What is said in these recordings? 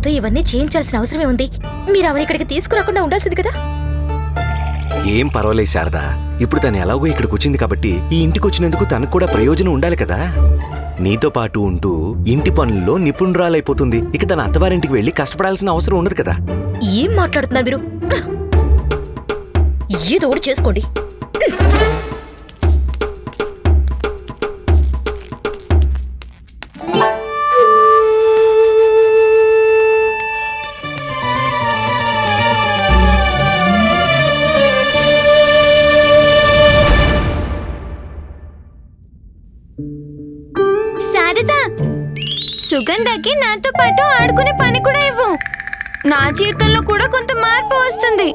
వాళ్ళతో ఇవన్నీ చేయించాల్సిన అవసరమే ఉంది. మీరు ఆవిడ ఇక్కడికి తీసుకురాకుండా ఉండాల్సింది కదా? ఏం పర్వాలేదు శారదా. ఇప్పుడు తను ఎలాగో ఇక్కడికి వచ్చింది కాబట్టి ఈ ఇంటికి వచ్చినందుకు తనకు కూడా ప్రయోజనం ఉండాలి కదా? నీతో పాటు ఉంటూ ఇంటి పనుల్లో నిపుణురాలైపోతుంది. ఇక తన అత్తవారింటికి వెళ్ళి కష్టపడాల్సిన అవసరం ఉండదు కదా? ఏం మాట్లాడుతున్నారు మీరు? ఏదో ఒకటి చేసుకోండి. నాతో పాటు ఆడుకునే పని కూడా ఇవ్వు. నా జీవితంలో కూడా కొంత మార్పు వస్తుంది.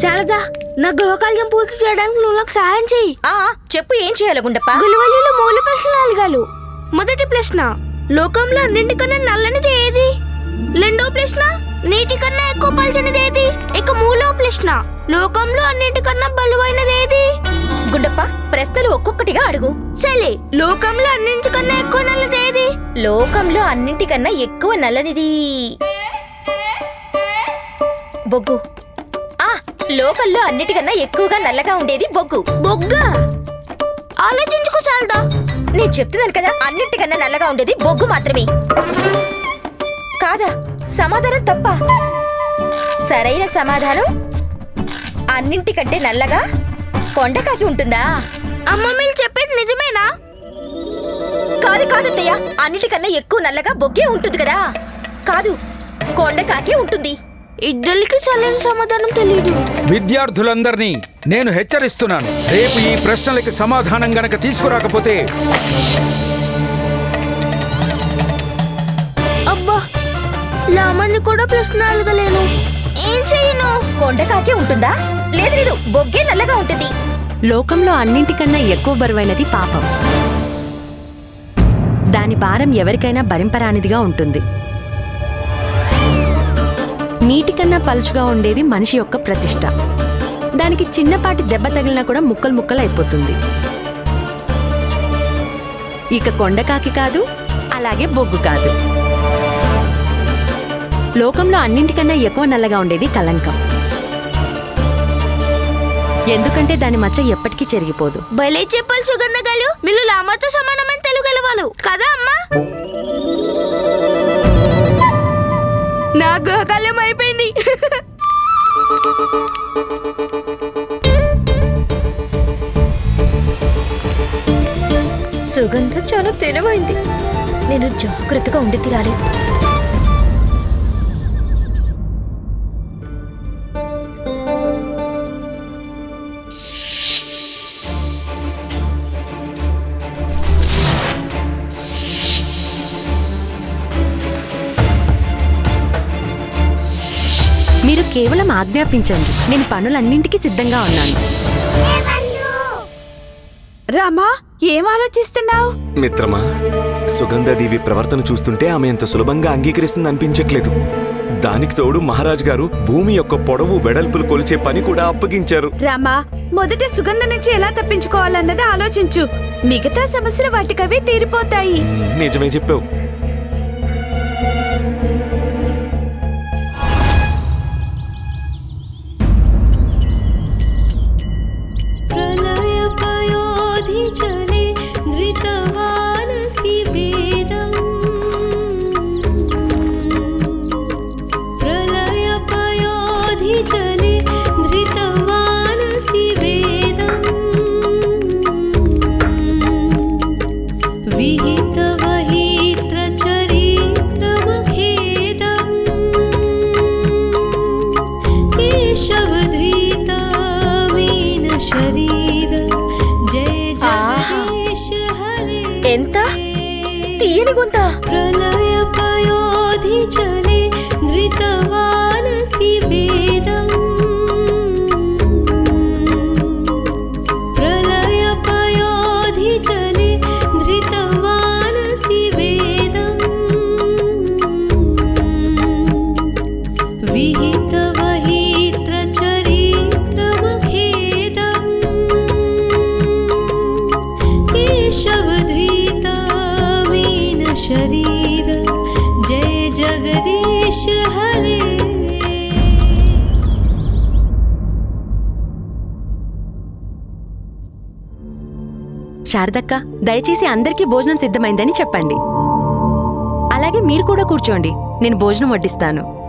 శారద నా గృహకార్యం పూర్తి చేయడానికి నువ్వు నాకు సహాయం చెయ్యి. ఆ చెప్పు ఏం చేయాలి గుండప్ప? గులవల్లిలో మూల ప్రశ్నలు అడగాలు. మొదటి ప్రశ్న లోకంలో అన్నింటికన్నా నల్లనిది ఏది? రెండో ప్రశ్న నీటి కన్నా ఎక్కువ పల్చనిది ఏది? ఇక మూడో ప్రశ్న లోకంలో అన్నింటికన్నా బలువైనది ఏది? సరే లోకంలో అన్నింటికన్నా ఎక్కువ నల్లది ఏది? లోకంలో అన్నింటికన్నా ఎక్కువ నల్లనిది. బొగ్గు. ఆ లోకంలో అన్నిటికన్నా ఎక్కువగా నల్లగా ఉండేది బొగ్గు. బొగ్గ? ఆలోచించుకో శారదా. నేను చెప్తున్నాను కదా అన్నింటికన్నా నల్లగా ఉండేది బొగ్గు మాత్రమే. కాదా? సమాధానం తప్ప. సరైన సమాధానం? అన్నింటికంటే నల్లగా? కొండకాకి ఉంటుందా? అమ్మ మీరు చెప్పేది నిజమేనా? కాదు కాదత్తయ్య అన్నిటికన్నా ఎక్కువ నల్లగా బొగ్గే ఉంటుంది కదా. కాదు కొండకాకి ఉంటుంది. ఇద్దరికి సరైన సమాధానం తెలియదు విద్యార్థులందరినీ నేను హెచ్చరిస్తున్నాను. రేపు ఈ ప్రశ్నలకి సమాధానం గనక తీసుకురాకపోతే అబ్బా లామణ్ణి కూడా ప్రశ్న అడగలేను. ఏం చెయ్యను కొండకాకి ఉంటుందా? లేదు లేదు. బొగ్గే నల్లగా ఉంటుంది. లోకంలో అన్నింటికన్నా ఎక్కువ బరువైనది పాపం. దాని భారం ఎవరికైనా భరింపరానిదిగా ఉంటుంది. నీటికన్నా పలుచుగా ఉండేది మనిషి యొక్క ప్రతిష్ట. దానికి చిన్నపాటి దెబ్బ తగిలినా కూడా ముక్కలు ముక్కలు అయిపోతుంది. ఇక కొండకాకి కాదు అలాగే బొగ్గు కాదు. లోకంలో అన్నింటికన్నా ఎక్కువ నల్లగా ఉండేది కలంకం ఎందుకంటే దాని మచ్చ ఎప్పటికీ చెరిగిపోదు. భలే చెప్పాలి సుగంధ గారు మీరు లామాతో సమానమైన తెలుగలవాళ్ళు. కదా అమ్మా? నా గృహకాల్యం అయిపోయింది. సుగంధ చాలా తెలివైంది. నేను జాగ్రత్తగా ఉండి తీరాలి. కేవలం ఆజ్ఞాపించండి. నేను పనులన్నింటికీ సిద్ధంగా ఉన్నాను. రామా ఏం ఆలోచిస్తున్నావు? మిత్రమా సుగంధాదేవి ప్రవర్తన చూస్తుంటే ఆమె ఎంత సులభంగా అంగీకరిస్తుంది అనిపించట్లేదు. దానికి తోడు మహారాజ్ గారు భూమి యొక్క పొడవు వెడల్పులు కొలిచే పని కూడా అప్పగించారు. రామా మొదట సుగంధ నుంచి ఎలా తప్పించుకోవాలన్నది ఆలోచించు. మిగతా సమస్యలు వాటికవే తీరిపోతాయి. నిజమే చెప్పావు. विहितवहित्रचरित्रमखेदम् केशवधृतामीन शरीर जय जगदीश हरे ఎంత తీయని గుంత प्रलयपयोधि जले केशवधृता शरीर। जय जगदीश हरे। శారదక్క దయచేసి అందరికీ భోజనం సిద్ధమైందని చెప్పండి. అలాగే మీరు కూడా కూర్చోండి. నేను భోజనం వడ్డిస్తాను.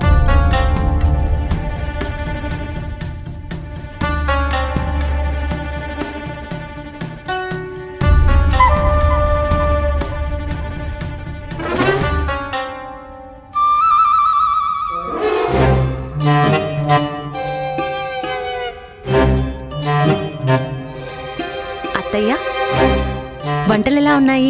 వంటలు ఎలా ఉన్నాయి?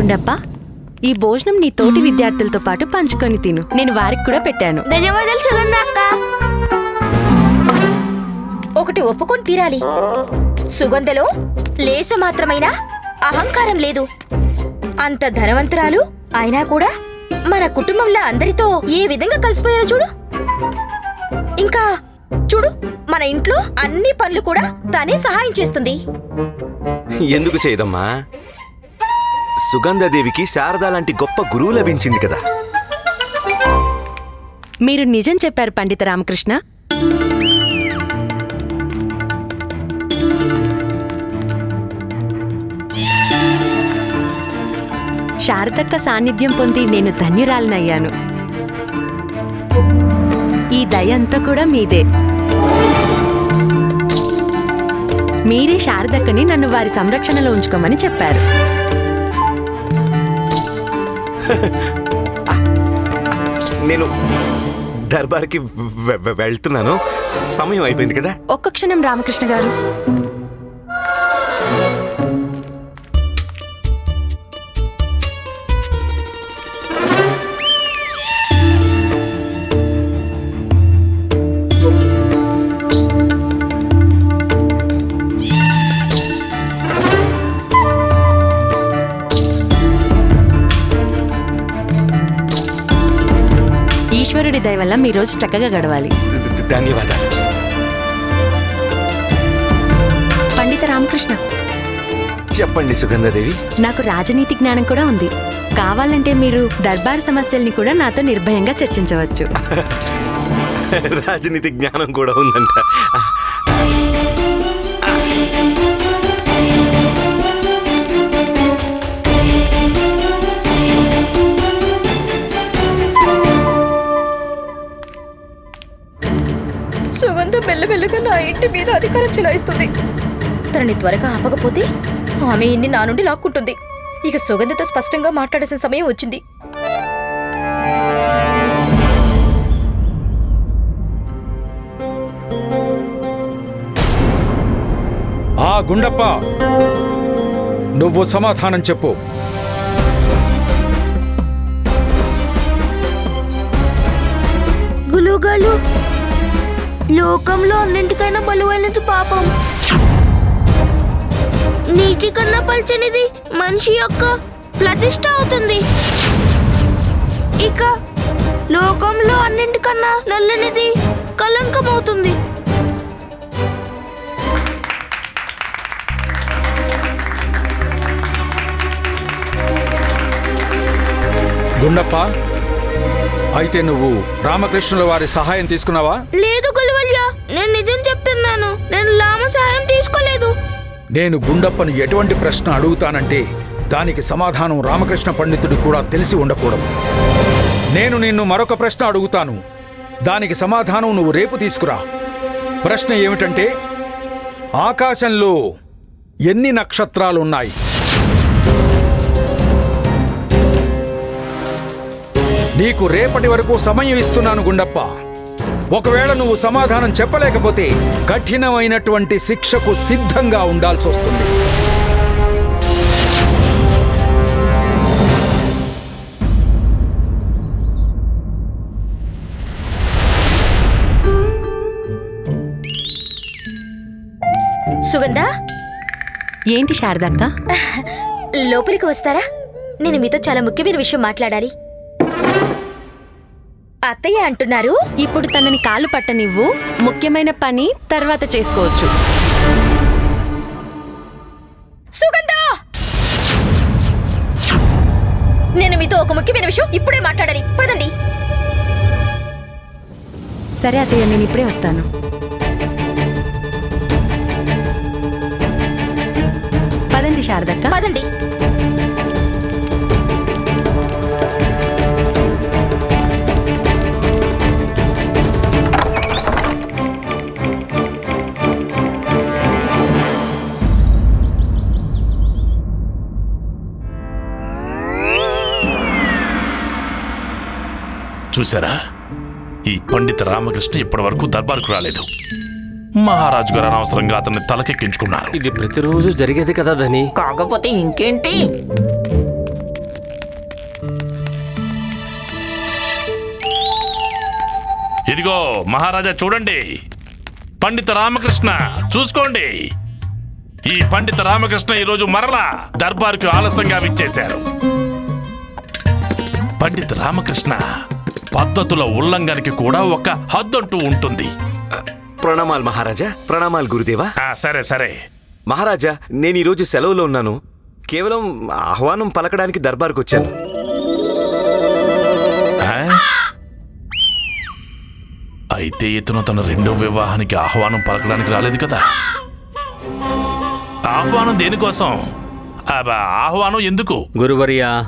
గుండప్ప ఈ భోజనం నీ తోటి విద్యార్థులతో పాటు పంచుకొని తిను. నేను వారికి కూడా పెట్టాను. ధన్యవాదాలు సుగంధ అక్క? ఒకటి ఒప్పుకొని తీరాలి. సుగంధలో లేసు మాత్రమైనా అహంకారం లేదు. అంత ధనవంతురాలు అయినా కూడా మన కుటుంబంలో అందరితో ఏ విధంగా కలిసిపోయారో చూడు. ఇంకా చూడు మన ఇంట్లో అన్ని పనులు కూడా తనే సహాయం చేస్తుంది. ఎందుకు చేయదమ్మా? సుగంధదేవికి శారద లాంటి గొప్ప గురువు లభించింది కదా. మీరు నిజం చెప్పారు పండిత రామకృష్ణ. శారదక్క సాన్నిధ్యం పొంది నేను ధన్యురాలనయ్యాను. ఈ దయ అంతా కూడా మీదే. మీరే శారదక్కని నన్ను వారి సంరక్షణలో ఉంచుకోమని చెప్పారు. నేను దర్బార్కి వెళ్తున్నాను. సమయం అయిపోయింది కదా? ఒక్క క్షణం రామకృష్ణ గారు. రోజు చక్కగా గడవాలి. ధన్యవాదాలు. పండిత రామకృష్ణ. చెప్పండి సుగంధదేవి. నాకు రాజనీతి జ్ఞానం కూడా ఉంది. కావాలంటే మీరు దర్బార్ సమస్యల్ని కూడా నాతో నిర్భయంగా చర్చించవచ్చు. రాజనీతి జ్ఞానం కూడా ఉందంట. సుగంధ మెల్లమెల్లగా నా ఇంటి మీద అధికారం చెలాయిస్తుంది. తనని త్వరగా ఆపకపోతే ఆమె ఇన్ని నా నుండి లాక్కుంటుంది. ఇక సుగంధతో స్పష్టంగా మాట్లాడాల్సిన సమయం వచ్చింది. ఆ గుండప్ప నువ్వు సమాధానం చెప్పు. గులుగాలు లోకంలో అన్నింటికైనా బలువైనది పాపం. నీటి కన్నా పల్చనిది మనిషి యొక్క ప్రతిష్ట అవుతుంది. ఇక లోకంలో అన్నింటికన్నా నల్లనిది కలంకం అవుతుంది గుండప్ప అయితే నువ్వు రామకృష్ణుల వారి సహాయం తీసుకున్నావా? లేదు గులువల్య నేను నిజం చెప్తున్నాను. నేను లామ సహాయం తీసుకోలేదు. నేను గుండప్పను ఎటువంటి ప్రశ్న అడుగుతానంటే దానికి సమాధానం రామకృష్ణ పండితుడు కూడా తెలిసి ఉండకూడదు. నేను నిన్ను మరొక ప్రశ్న అడుగుతాను. దానికి సమాధానం నువ్వు రేపు తీసుకురా. ప్రశ్న ఏమిటంటే ఆకాశంలో ఎన్ని నక్షత్రాలున్నాయి? నీకు రేపటి వరకు సమయం ఇస్తున్నాను గుండప్ప. ఒకవేళ నువ్వు సమాధానం చెప్పలేకపోతే కఠినమైనటువంటి శిక్షకు సిద్ధంగా ఉండాల్సి వస్తుంది. సుగంధ? ఏంటి శారదక్క? లోపలికి వస్తారా? నేను మీతో చాలా ముఖ్యమైన విషయం మాట్లాడాలి. అత్తయ్య అంటున్నారు ఇప్పుడు తనని కాలు పట్టనివ్వు ముఖ్యమైన పని తర్వాత చేసుకోవచ్చు. సుగంధ! నేను మీతో ఒక ముఖ్యమైన విషయం ఇప్పుడే మాట్లాడాలి. పదండి. సరే అత్తయ్య నేను ఇప్పుడే వస్తాను. పదండి శారదక్క. పదండి. చూసారా ఈ పండిత రామకృష్ణ ఇప్పటి వరకు దర్బార్కు రాలేదు. మహారాజు గారు అనవసరంగా అతన్ని తలకెక్కించుకున్నారు. ఇది ప్రతిరోజు జరిగేది కదా ధని? కాకపోతే ఇంకేంటి? ఇదిగో మహారాజా చూడండి. పండిత రామకృష్ణ చూసుకోండి. ఈ పండిత రామకృష్ణ ఈరోజు మరలా దర్బార్కు ఆలస్యంగా విచ్చేశారు. పండిత రామకృష్ణ పద్ధతుల ఉల్లంఘనకి కూడా ఒక హద్దంటూ ఉంటుంది. ప్రణామాలు మహారాజా ప్రణామాలు గురుదేవా. ఆ, సరే సరే. మహారాజా నేను ఈరోజు సెలవులో ఉన్నాను. కేవలం ఆహ్వానం పలకడానికి దర్బార్కు వచ్చాను. ఆ? అయితే ఇతను తన రెండో వివాహానికి ఆహ్వానం పలకడానికి రాలేదు కదా? ఆహ్వానం దేనికోసం? అబ్బా, ఆహ్వానం ఎందుకు? గురువర్యా.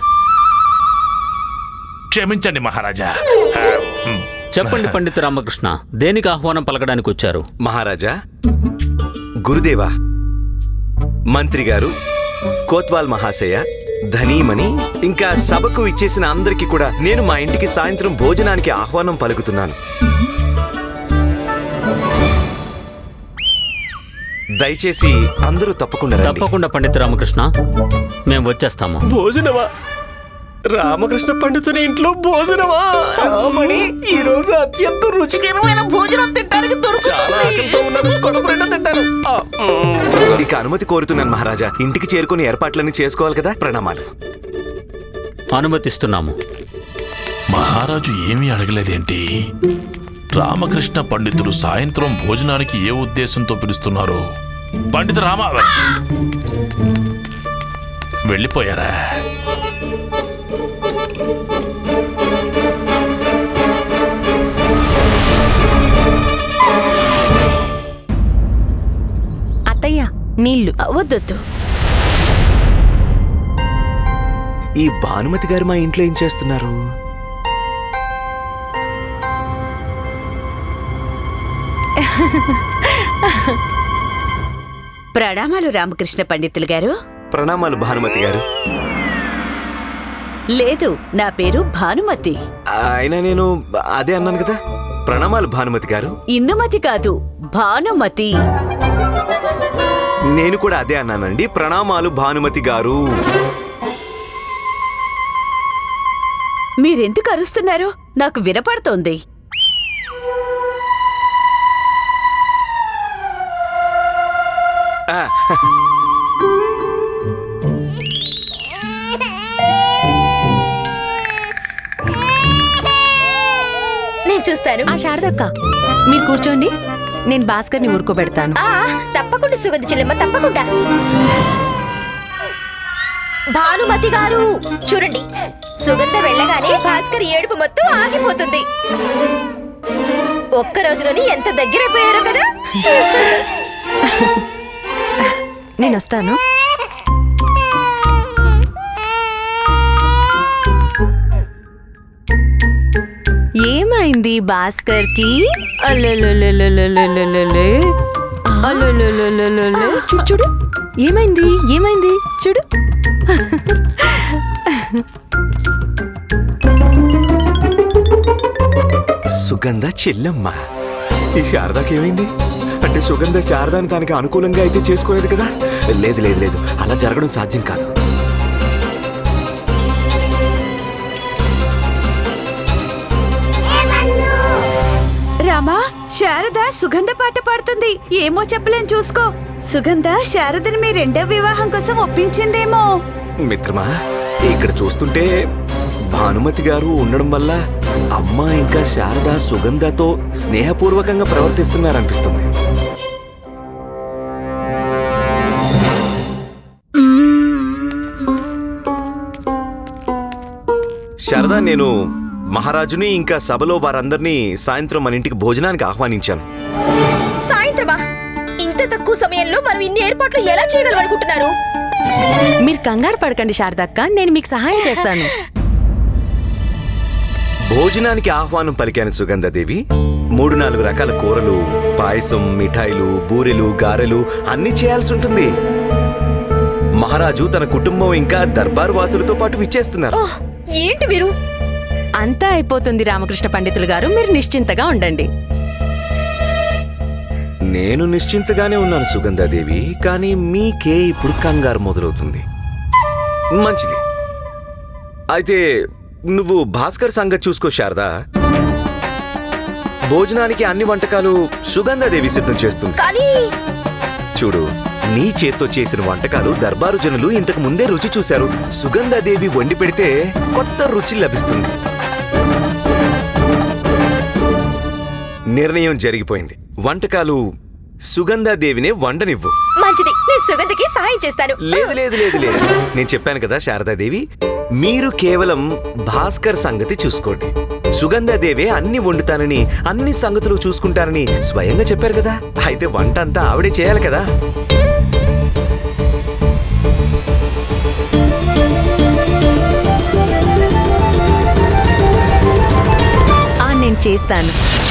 క్షమించండి మహారాజా. చెప్పండి పండిత రామకృష్ణ దేనికి ఆహ్వానం పలకడానికి వచ్చారు? మహారాజా గురుదేవా మంత్రి గారు కోత్వాల్ మహాశయ ధనీమణి ఇంకా సభకు ఇచ్చేసిన అందరికీ కూడా నేను మా ఇంటికి సాయంత్రం భోజనానికి ఆహ్వానం పలుకుతున్నాను. దయచేసి అందరూ తప్పకుండా రండి. తప్పకుండా పండిత రామకృష్ణ మేము వచ్చేస్తాము. భోజనమా? రామకృష్ణ పండితుని ఇంట్లో భోజనమా? ఈ రోజు అత్యంత రుచికరమైన భోజనం తినడానికి తింటాను. ఇక అనుమతి కోరుతున్నాను మహారాజా. ఇంటికి చేరుకుని ఏర్పాట్లన్నీ చేసుకోవాలి కదా? ప్రణామాలు. అనుమతిస్తున్నాము. మహారాజు ఏమీ అడగలేదేంటి? రామకృష్ణ పండితులు సాయంత్రం భోజనానికి ఏ ఉద్దేశంతో పిలుస్తున్నారు? పండిత రామ వెళ్ళిపోయారా? నీళ్ళు వద్దొద్దు. ఈ భానుమతి గారు మా ఇంట్లో ఏం చేస్తున్నారు? ప్రణామాలు రామకృష్ణ పండితులు గారు. ప్రణామాలు భానుమతి గారు. లేదు నా పేరు భానుమతి. అయినా నేను అదే అన్నాను కదా. ప్రణామాలు భానుమతి గారు. ఇందుమతి కాదు భానుమతి. నేను కూడా అదే అన్నానండి. ప్రణామాలు భానుమతి గారు. మీరెందుకు అరుస్తున్నారు? నాకు వినపడుతోంది. నేను చూస్తాను. ఆ శారదక్క. మీరు కూర్చోండి. నేను భాస్కర్ని ఊరుకోబెడతాను. ఆ తప్పకుండా సుగంధ చెల్లెమ్మ తప్పకుండా. భానుమతి గారు చూడండి సుగంధ వెళ్ళగానే భాస్కర్ ఏడుపు మొత్తం ఆగిపోతుంది. ఒక్క రోజులోని ఎంత దగ్గరైపోయారో కదా. నేను వస్తాను. ఏమైంది భాస్కర్కి చూడు చూడు ఏమైంది ఏమైంది చూడు సుగంధ చెల్లమ్మ ఈ శారదాకి ఏమైంది అంటే సుగంధ శారదాని తనకి అనుకూలంగా అయితే చేసుకోలేదు కదా లేదు లేదు లేదు అలా జరగడం సాధ్యం కాదు శారద సుగంధ పాట పాడుతుంది. ఏమో చెప్పలేం చూసుకో. సుగంధ శారదని మీ రెండో వివాహం కోసం ఒప్పించిందేమో. మిత్రమా ఇక్కడ చూస్తుంటే భానుమతి గారు ఉండడం వల్ల అమ్మ ఇంకా శారద సుగంధతో స్నేహపూర్వకంగా ప్రవర్తిస్తున్నారనిపిస్తుంది. శారద నేను మహారాజుని ఇంకా సభలో వారందరినీ సాయంత్రం మన ఇంటికి భోజనానికి ఆహ్వానించాను. సాయంత్రమా? ఇంత తక్కువ సమయంలో మనం ఇన్ని ఏర్పాట్లు ఎలా చేయగలం అనుకుంటున్నారు? మీరు కంగారు పడకండి శారదక్క నేను మీకు సహాయం చేస్తాను. భోజనానికి ఆహ్వానం పలికాను సుగంధదేవి. మూడు నాలుగు రకాల కూరలు పాయసం మిఠాయిలు బూరెలు గారెలు అన్నీ చేయాల్సి ఉంటుంది. మహారాజు తన కుటుంబం ఇంకా దర్బారు వాసులతో పాటు విచ్చేస్తున్నారు. ఏంటి మీరు? అంతా అయిపోతుంది రామకృష్ణ పండితులు గారు. మీరు నిశ్చింతగా ఉండండి. నేను నిశ్చింతగానే ఉన్నాను సుగంధాదేవి కానీ మీకే ఇప్పుడు కంగారు మొదలవుతుంది. మంచిది. అయితే నువ్వు భాస్కర్ సంగతి చూసుకో శారదా. భోజనానికి అన్ని వంటకాలు సుగంధాదేవి సిద్ధం చేస్తుంది. కానీ చూడు నీ చేత్తో చేసిన వంటకాలు దర్బారు జనులు ఇంతకు ముందే రుచి చూశారు. సుగంధాదేవి వండి పెడితే కొత్త రుచి లభిస్తుంది. నిర్ణయం జరిగిపోయింది. వంటకాలు సుగంధాదేవినే వండనివ్వు. మంచిది. నేను సుగంధకి సహాయం చేస్తాను. లేదు లేదు లేదు లేదు. నేను చెప్పాను కదా శారదాదేవి మీరు కేవలం భాస్కర్ సంగతి చూసుకోండి. సుగంధాదేవే అన్ని వండుతానని అన్ని సంగతులు చూసుకుంటానని స్వయంగా చెప్పారు కదా. అయితే వంట అంతా ఆవిడే చేయాలి కదా. ఆ నేను చేస్తాను.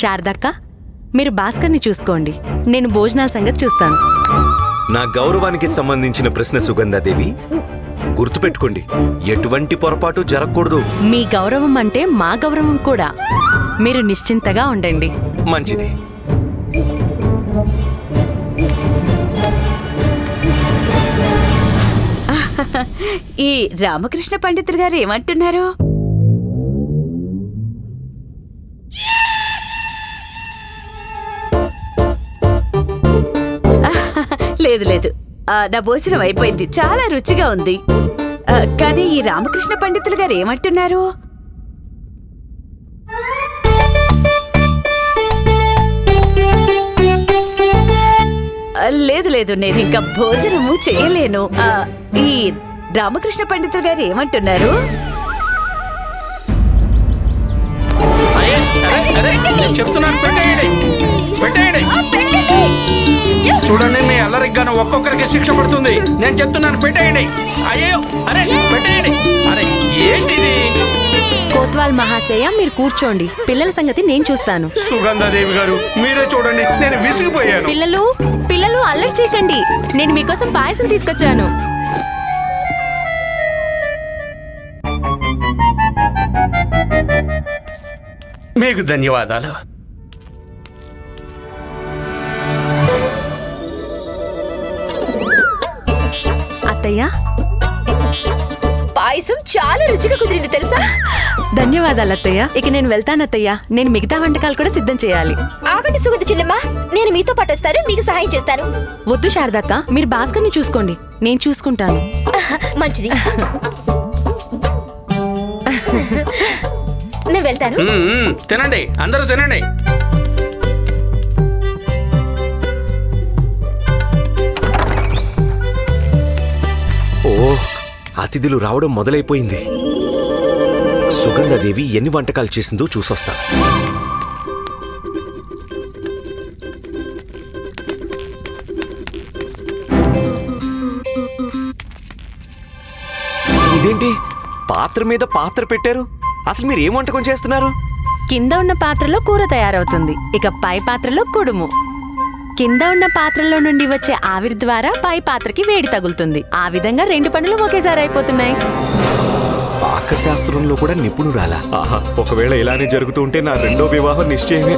శారదక్క మీరు భాస్కర్ని చూసుకోండి. నేను భోజనాల సంగతి చూస్తాను. నా గౌరవానికి సంబంధించిన ప్రశ్న సుగంధాదేవి గుర్తుపెట్టుకోండి ఎటువంటి పొరపాటు జరగకూడదు. మీ గౌరవం అంటే మా గౌరవం కూడా. మీరు నిశ్చింతగా ఉండండి. మంచిది. ఈ రామకృష్ణ పండితులు గారు ఏమంటున్నారు? లేదు లేదు. నా భోజనం అయిపోయింది. చాలా రుచిగా ఉంది. కానీ ఈ రామకృష్ణ పండితులు గారు ఏమంటున్నారు? లేదు లేదు. నేను ఇంకా భోజనము చేయలేను. ఈ రామకృష్ణ పండితులు గారు ఏమంటున్నారు? చెప్తున్నాను. పెట్టేయండి. పెట్టేయండి. చూడండి మీ అల్లరిగ్గాను ఒక్కొక్కరికి శిక్ష పడుతుంది. నేను చెప్తున్నాను పెట్టేయండి. అయ్యో అరే పెట్టేయండి. అరే ఏంటిది? కోత్వాల్ మహాశయ మీరు కూర్చోండి. పిల్లల సంగతి నేను చూస్తాను. సుగంధాదేవి గారు మీరే చూడండి నేను విసిగిపోయాను. పిల్లలు పిల్లలు అల్లరి చేయకండి. నేను మీకోసం పాయసం తీసుకొచ్చాను. మీకు ధన్యవాదాలు. అత్తయ్య? పాయసం చాలా రుచిగా కుదిరింది తెలుసా? ధన్యవాదాలు అత్తయ్య. ఇక నేను వెళ్తాను అత్తయ్య. నేను మిగతా వంటకాలు కూడా సిద్ధం చేయాలి. ఆగండి సుగంధ చెల్లెమ్మ నేను మీతో పాటు వస్తాను మీకు సహాయం చేస్తాను. వద్దు శారదక్క. మీరు భాస్కర్ని చూసుకోండి. నేను చూసుకుంటాను. మంచిది. నేను వెళ్తాను. తినండి. అందరూ తినండి. ఓ అతిథులు రావడం మొదలైపోయింది. సుగంధాదేవి ఎన్ని వంటకాలు చేసిందో చూసొస్తా. ఇదేంటి? పాత్ర మీద పాత్ర పెట్టారు? అసలు మీరు ఏం వంటకం చేస్తున్నారు? కింద ఉన్న పాత్రలో కూర తయారవుతుంది. ఇక పై పాత్రలో కుడుము. కింద ఉన్న పాత్రలో నుండి వచ్చే ఆవిరి ద్వారా పై పాత్రకి వేడి తగులుతుంది. ఆ విధంగా రెండు పనులు ఒకేసారి అయిపోతున్నాయి. పాకశాస్త్రంలో కూడా నిపుణురాలా? ఆహా ఒకవేళ ఇలానే జరుగుతూ ఉంటే నా రెండో వివాహం నిశ్చయమే.